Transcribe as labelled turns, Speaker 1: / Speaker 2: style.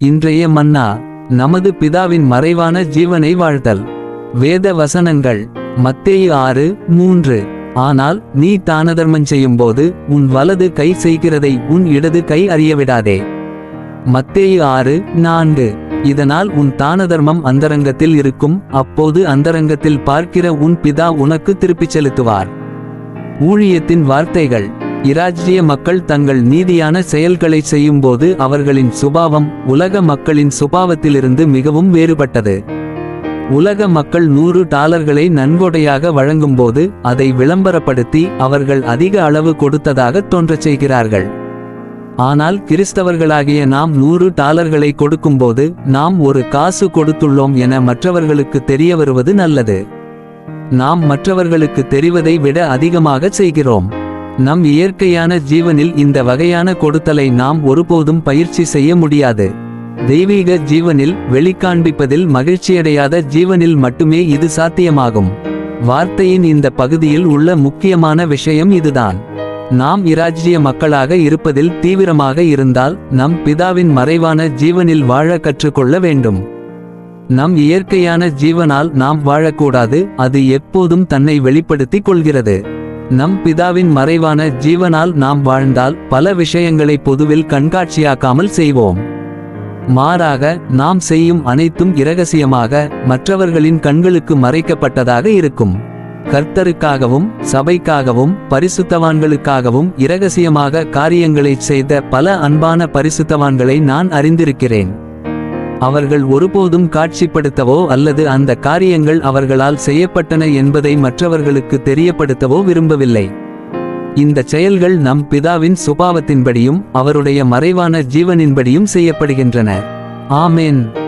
Speaker 1: இன்றைய மன்னா நமது பிதாவின் மறைவான ஜீவனை வாழ்தல் வேத வசனங்கள் மத்தேயு ஆறு மூன்று. ஆனால் நீ தானதர்மம் செய்யும்போது உன் வலது கை செய்கிறதை உன் இடது கை அறியவிடாதே. மத்தேயு ஆறு நான்கு. இதனால் உன் தானதர்மம் அந்தரங்கத்தில் இருக்கும் அப்போது அந்தரங்கத்தில் பார்க்கிற உன் பிதா உனக்கு திருப்பிச் செலுத்துவார். ஊழியத்தின் வார்த்தைகள் இராஜ்ய மக்கள் தங்கள் நீதியான செயல்களை செய்யும்போது அவர்களின் சுபாவம் உலக மக்களின் சுபாவத்திலிருந்து மிகவும் வேறுபட்டது. உலக மக்கள் நூறு டாலர்களை நன்கொடையாக வழங்கும்போது அதை விளம்பரப்படுத்தி அவர்கள் அதிக அளவு கொடுத்ததாக தோன்றச் செய்கிறார்கள். ஆனால் கிறிஸ்தவர்களாகிய நாம் நூறு டாலர்களை கொடுக்கும்போது நாம் ஒரு காசு கொடுத்துள்ளோம் என மற்றவர்களுக்கு தெரிய வருவது நல்லது. நாம் மற்றவர்களுக்கு தெரிவதை விட அதிகமாக செய்கிறோம். நம் இயற்கையான ஜீவனில் இந்த வகையான கொடுத்தலை நாம் ஒருபோதும் பயிற்சி செய்ய முடியாது. தெய்வீக ஜீவனில் வெளிக்காண்பிப்பதில் மகிழ்ச்சியடையாத ஜீவனில் மட்டுமே இது சாத்தியமாகும். வார்த்தையின் இந்த பகுதியில் உள்ள முக்கியமான விஷயம் இதுதான். நாம் இராஜ்ய மக்களாக இருப்பதில் தீவிரமாக இருந்தால் நம் பிதாவின் மறைவான ஜீவனில் வாழ கற்றுக்கொள்ள வேண்டும். நம் இயற்கையான ஜீவனால் நாம் வாழக்கூடாது அது எப்போதும் தன்னை வெளிப்படுத்திக் கொள்கிறது. நம் பிதாவின் மறைவான ஜீவனால் நாம் வாழ்ந்தால் பல விஷயங்களை பொதுவில் கண்காட்சியாக்காமல் செய்வோம். மாறாக நாம் செய்யும் அனைத்தும் இரகசியமாக மற்றவர்களின் கண்களுக்கு மறைக்கப்பட்டதாக இருக்கும். கர்த்தருக்காகவும் சபைக்காகவும் பரிசுத்தவான்களுக்காகவும் இரகசியமாக காரியங்களைச் செய்த பல அன்பான பரிசுத்தவான்களை நான் அறிந்திருக்கிறேன். அவர்கள் ஒருபோதும் காட்சிப்படுத்தவோ அல்லது அந்த காரியங்கள் அவர்களால் செய்யப்பட்டன என்பதை மற்றவர்களுக்கு தெரியப்படுத்தவோ விரும்பவில்லை. இந்த செயல்கள் நம் பிதாவின் சுபாவத்தின்படியும் அவருடைய மறைவான ஜீவனின்படியும் செய்யப்படுகின்றன. ஆமேன்.